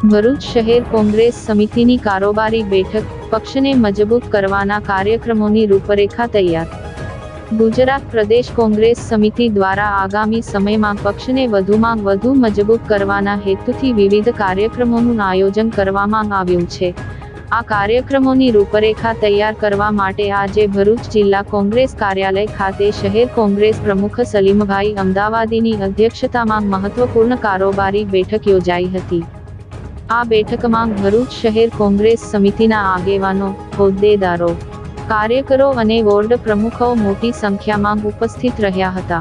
ભરૂચ શહેર કોંગ્રેસ સમિતિની કારોબારી બેઠક, પક્ષને મજબૂત કરવાના કાર્યક્રમોની રૂપરેખા તૈયાર. ગુજરાત પ્રદેશ કોંગ્રેસ સમિતિ દ્વારા આગામી સમયમાં પક્ષને વધુમાં વધુ મજબૂત કરવાના હેતુથી વિવિધ કાર્યક્રમોનું આયોજન કરવામાં આવ્યું છે. આ કાર્યક્રમોની રૂપરેખા તૈયાર કરવા માટે આજે ભરૂચ જિલ્લા કોંગ્રેસ કાર્યાલય ખાતે શહેર કોંગ્રેસ પ્રમુખ સલીમભાઈ અમદાવાદીની અધ્યક્ષતામાં મહત્વપૂર્ણ કારોબારી બેઠક યોજાઈ હતી. આ બેઠકમાં ભરૂચ શહેર કોંગ્રેસ સમિતિના આગેવાનો, હોદ્દેદારો, કાર્યકરો અને વોર્ડ પ્રમુખો મોટી સંખ્યામાં ઉપસ્થિત રહ્યા હતા.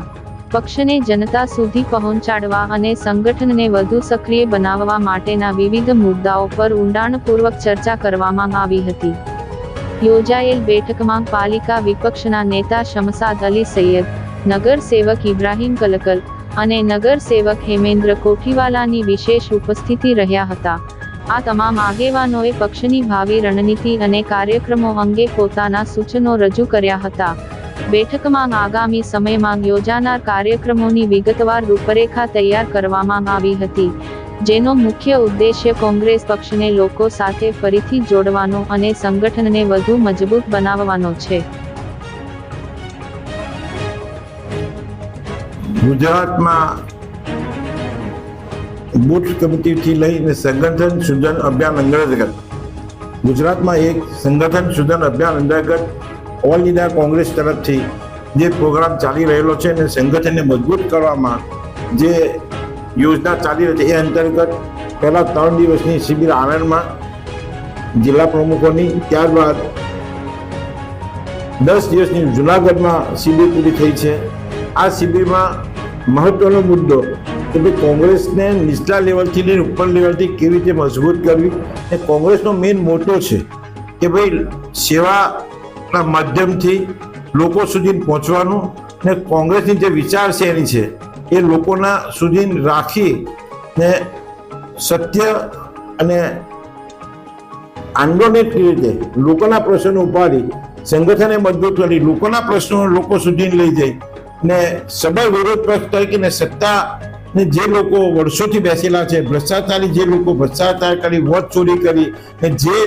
પક્ષને જનતા સુધી પહોંચાડવા અને સંગઠનને વધુ સક્રિય બનાવવા માટેના વિવિધ મુદ્દાઓ પર ઊંડાણપૂર્વક ચર્ચા કરવામાં આવી હતી. યોજાયેલ બેઠકમાં પાલિકા વિપક્ષના નેતા શમસાદ અલી સૈયદ નગર સેવક ઇબ્રાહિમ કલકલ અને નગરસેવક હેમેન્દ્ર કોઠીવાલાની વિશેષ ઉપસ્થિતિ રહ્યા હતા. આ તમામ આગેવાનોએ પક્ષની ભાવિ રણનીતિ અને કાર્યક્રમો અંગે પોતાના સૂચનો રજૂ કર્યા હતા. બેઠકમાં આગામી સમયમાં યોજાનાર કાર્યક્રમોની વિગતવાર રૂપરેખા તૈયાર કરવામાં આવી હતી, જેનો મુખ્ય ઉદ્દેશ્ય કોંગ્રેસ પક્ષને લોકો સાથે ફરીથી જોડવાનો અને સંગઠનને વધુ મજબૂત બનાવવાનો છે. ગુજરાતમાં બુથ કમિટીથી લઈને સંગઠન સૂજન અભિયાન અંતર્ગત, ગુજરાતમાં એક સંગઠન સૂજન અભિયાન અંતર્ગત ઓલ ઇન્ડિયા કોંગ્રેસ તરફથી જે પ્રોગ્રામ ચાલી રહેલો છે અને સંગઠનને મજબૂત કરવામાં જે યોજના ચાલી રહી છે એ અંતર્ગત પહેલા ત્રણ દિવસની શિબિર આણંદમાં જિલ્લા પ્રમુખોની, ત્યારબાદ દસ દિવસની જુનાગઢમાં શિબિર પૂરી થઈ છે. આ શિબિરમાં મહત્વનો મુદ્દો કે ભાઈ કોંગ્રેસને નીચલા લેવલથી લઈને ઉપર લેવલથી કેવી રીતે મજબૂત કરવી? એ કોંગ્રેસનો મેઇન મોટો છે કે ભાઈ સેવાના માધ્યમથી લોકો સુધી પહોંચવાનું ને કોંગ્રેસની જે વિચારશૈલી છે એ લોકોના સુધી રાખી ને સત્ય અને આંદોલનિક રીતે લોકોના પ્રશ્નો ઉપાડી, સંગઠને મજબૂત કરી, લોકોના પ્રશ્નો લોકો સુધી લઈ જઈ ને સબળ વિરોધ પક્ષ તરીકે ને સત્તા ને જે લોકો વર્ષોથી બેસેલા છે, ભ્રષ્ટાચારી જે લોકો ભ્રષ્ટાચાર કરી વોટ ચોરી કરી ને જે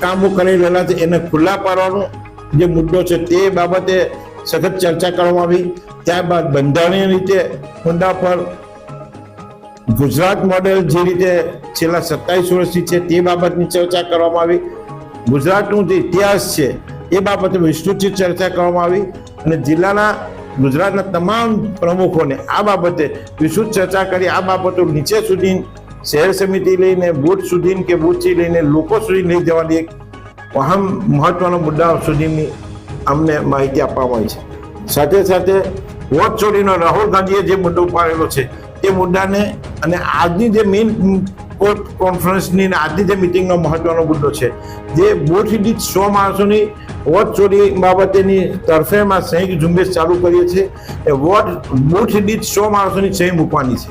કામો કરી રહેલા છે, એને ખુલ્લા પાડવાનો જે મુદ્દો છે તે બાબતે સખત ચર્ચા કરવામાં આવી. ત્યારબાદ બંધારણીય રીતે મુદ્દા પર ગુજરાત મોડેલ જે રીતે છેલ્લા સત્તાવીસ વર્ષથી છે તે બાબતની ચર્ચા કરવામાં આવી. ગુજરાતનું જે ઇતિહાસ છે એ બાબતે વિસ્તૃત ચર્ચા કરવામાં આવી અને જિલ્લાના ગુજરાતના તમામ પ્રમુખોને આ બાબતે વિસ્તૃત ચર્ચા કરી. આ બાબતો નીચે સુધી શહેર સમિતિ લઈને, બૂથ સુધી કે બૂથથી લઈને લોકો સુધી લઈ જવાની એક અહમ મહત્વના મુદ્દા સુધીની અમને માહિતી આપવામાં આવી છે. સાથે સાથે વોટ ચોરીનો રાહુલ ગાંધીએ જે મુદ્દો ઉપાડેલો છે, તે મુદ્દાને અને આજની જે મેઇન કોન્ફરન્સની અને આજની જે મિટિંગનો મહત્વનો મુદ્દો છે, જે બૂથ દીઠ સો માણસોની વોટ ચોરી બાબતેની તરફેણમાં સંયુક્ત ઝુંબેશ ચાલુ કરીએ છીએ. એ વોટ બૂથ દીઠ સો માણસોની સહી મૂકવાની છે.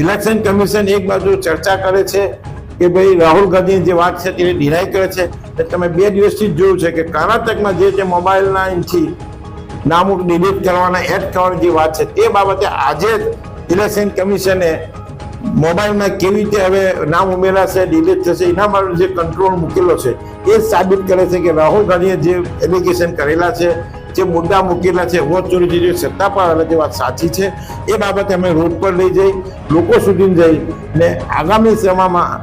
ઇલેક્શન કમિશન એક બાજુ ચર્ચા કરે છે કે ભાઈ રાહુલ ગાંધીની જે વાત છે તે ડિનાય કરે છે. એટલે તમે બે દિવસથી જ જોયું છે કે કર્ણાટકમાં જે તે મોબાઈલના એનથી નામુક ડિલીટ કરવાના એડ કરવાની જે વાત છે, તે બાબતે આજે જ ઇલેક્શન કમિશને મોબાઈલમાં કેવી રીતે હવે નામ ઉમેરાશે ડિલીટ થશે એના માટે જે કંટ્રોલ મૂકેલો છે, એ સાબિત કરે છે કે રાહુલ ગાંધીએ જે એપ્લિકેશન કરેલા છે, જે મુદ્દા મૂકેલા છે વોટ ચોરીથી જે સત્તા પર આવેલા જે વાત સાચી છે. એ બાબતે અમે રોડ પર લઈ જઈ, લોકો સુધી જઈ ને આગામી સમયમાં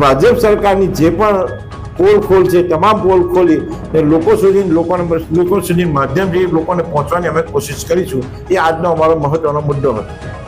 ભાજપ સરકારની જે પણ પોલ ખોલ છે, તમામ પોલ ખોલી ને લોકો સુધી, લોકોને લોકો સુધી માધ્યમથી લોકોને પહોંચવાની અમે કોશિશ કરીશું. એ આજનો અમારો મહત્વનો મુદ્દો હતો.